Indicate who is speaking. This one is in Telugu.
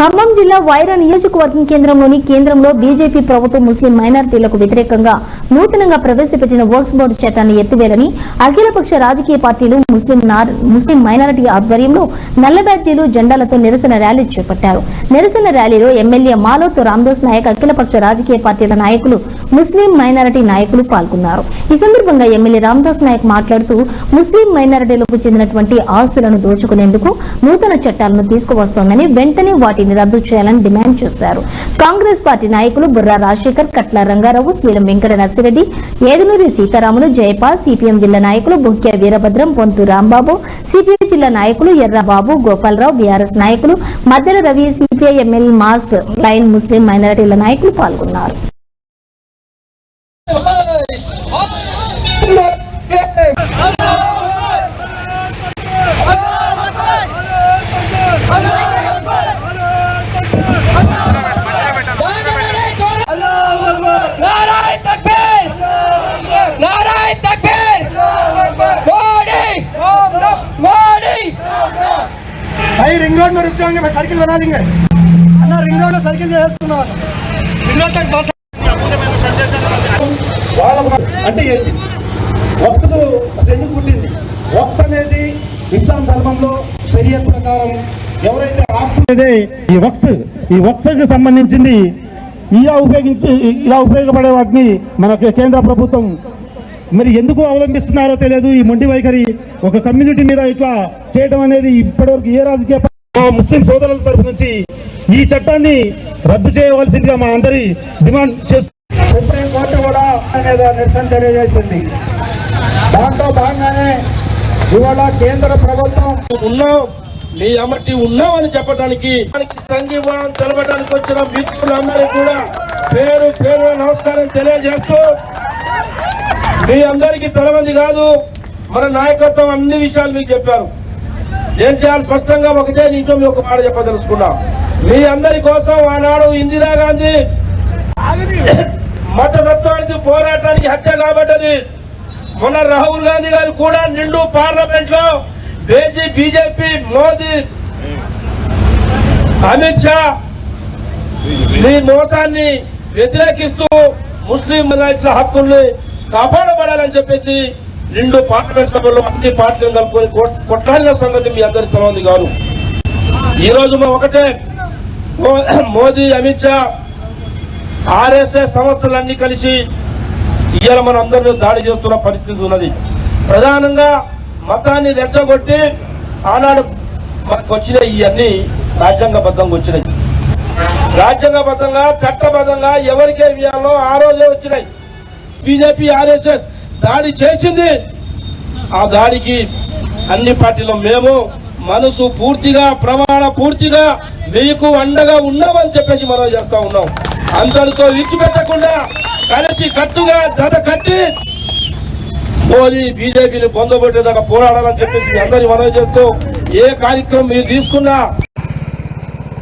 Speaker 1: ఖమ్మం జిల్లా వైరా నియోజకవర్గం కేంద్రంలోని కేంద్రంలో బీజేపీ ప్రభుత్వం ముస్లిం మైనారిటీలకు వ్యతిరేకంగా నూతనంగా ప్రవేశపెట్టిన వర్క్స్ బోర్డు చట్టాన్ని ఎత్తివేయాలని అఖిలపక్ష రాజకీయ పార్టీలు ముస్లిం ముస్లిం మైనారిటీ ఆధ్వర్యంలో నల్ల బ్యాడ్జీలు జెండాలతో నిరసన ర్యాలీ చేపట్టారు. నిరసన ర్యాలీలో ఎమ్మెల్యే మాలోతు రామ్దాస్ నాయక్ అఖిలపక్ష రాజకీయ పార్టీల నాయకులు ముస్లిం మైనారిటీ నాయకులు పాల్గొన్నారు. ఈ సందర్భంగా ఎమ్మెల్యే రామ్దాస్ నాయక్ మాట్లాడుతూ ముస్లిం మైనారిటీలకు చెందినటువంటి ఆస్తులను దోచుకునేందుకు నూతన చట్టాలను తీసుకువస్తోందని వెంటనే వాటిని రద్దు చేయాలని డిమాండ్ చేశారు. కాంగ్రెస్ పార్టీ నాయకులు బుర్రా రాజశేఖర్ కట్ల రంగారావు శ్రీలం వెంకట నర్సిరెడ్డి ఏదునూరి సీతారాములు జయపాల్ సిపిఎం జిల్లా నాయకులు బుక్య వీరభద్రం పొంతు రాంబాబు సిపిఐ జిల్లా నాయకులు ఎర్రబాబు గోపాలరావు బీఆర్ఎస్ నాయకులు Maddela Ravi CPI MLA mass line ముస్లిం మైనారిటీల నాయకులు పాల్గొన్నారు.
Speaker 2: రోడ్ మీరు వచ్చామండి సర్కిల్ కొనాలి అన్న రింగ్ సర్కిల్
Speaker 3: చేస్తున్నారు అంటే ఏంటి? ఎందుకు పుట్టింది? ఒక్క అనేది ఇస్లాం ధర్మంలో చర్య ప్రకారం ఎవరైతే ఆస్తున్నదే ఈ వక్స్ ఈ వక్స్కి సంబంధించింది ఇలా ఉపయోగించి ఇలా ఉపయోగపడే వాటిని మన కేంద్ర ప్రభుత్వం మరి ఎందుకు అవలంబిస్తున్నారో తెలియదు. ఈ మొండి వైఖరి ఒక కమ్యూనిటీ మీద ఇట్లా చేయడం అనేది ఇప్పటివరకు ఏ రాజకీయ మా ముస్లిం సోదరుల తరపు నుంచి ఈ చట్టాన్ని రద్దు చేయవలసిందిగా మా అందరి డిమాండ్ చేస్తున్నాం సుప్రీంకోర్టు కూడా మీద నిరసన తెలియజేసింది. దాంట్లో భాగంగానే ఇవాళ కేంద్ర ప్రభుత్వం
Speaker 4: ఉన్నాం మీ అమ్మటి ఉన్నామని చెప్పడానికి సంఘీభావం తెలపడానికి వచ్చిన మిత్రులందరికీ కూడా పేరు పేరు నమస్కారం తెలియజేస్తూ మీ అందరికీ తెలవంది కాదు మన నాయకత్వం అన్ని విషయాలు మీకు చెప్పారు. ఏం చేయాలి? స్పష్టంగా ఒకటే నీతో మీ ఒక మాట చెప్పదలుచుకున్నా. మీ అందరి కోసం ఆనాడు ఇందిరాగాంధీ మతతత్వానికి పోరాటానికి హత్య కాబట్టది. మొన్న రాహుల్ గాంధీ గారు కూడా నిండు పార్లమెంట్లో బేజీ బీజేపీ మోదీ అమిత్ షా మీ మోసాన్ని వ్యతిరేకిస్తూ ముస్లిం రైట్ల హక్కుల్ని కాపాడబడాలని చెప్పేసి రెండు పార్లమెంట్ సభలో అన్ని పార్టీలు కలుపుకొని కొట్- కొట్లాడిన సంగతి మీ అందరికి తెలియదు కాదు. ఈ రోజు మా ఒకటే. మోదీ అమిత్ షా ఆర్ఎస్ఎస్ సంస్థలన్నీ కలిసి ఇవాళ మన అందరినీ దాడి చేస్తున్న పరిస్థితి ఉన్నది. ప్రధానంగా మతాన్ని రెచ్చగొట్టి ఆనాడు మనకు వచ్చినాయి ఇవన్నీ రాజ్యాంగబద్ధంగా వచ్చినాయి. రాజ్యాంగబద్ధంగా చట్టబద్ధంగా ఎవరికే ఇవ్వాలో ఆ రోజే వచ్చినాయి. బీజేపీ ఆర్ఎస్ఎస్ దాడి చేసింది. ఆ దాడికి అన్ని పార్టీలో మేము మనసు పూర్తిగా ప్రమాణ పూర్తిగా మీకు అండగా ఉన్నామని చెప్పేసి మనం చేస్తా ఉన్నాం. అందరితో విడిచిపెట్టకుండా కలిసి కట్టుగా జత కట్టి మోదీ బీజేపీని పొందబెట్టేదాకా పోరాడాలని చెప్పేసి అందరి మనం చేస్తూ ఏ కార్యక్రమం మీరు తీసుకున్నా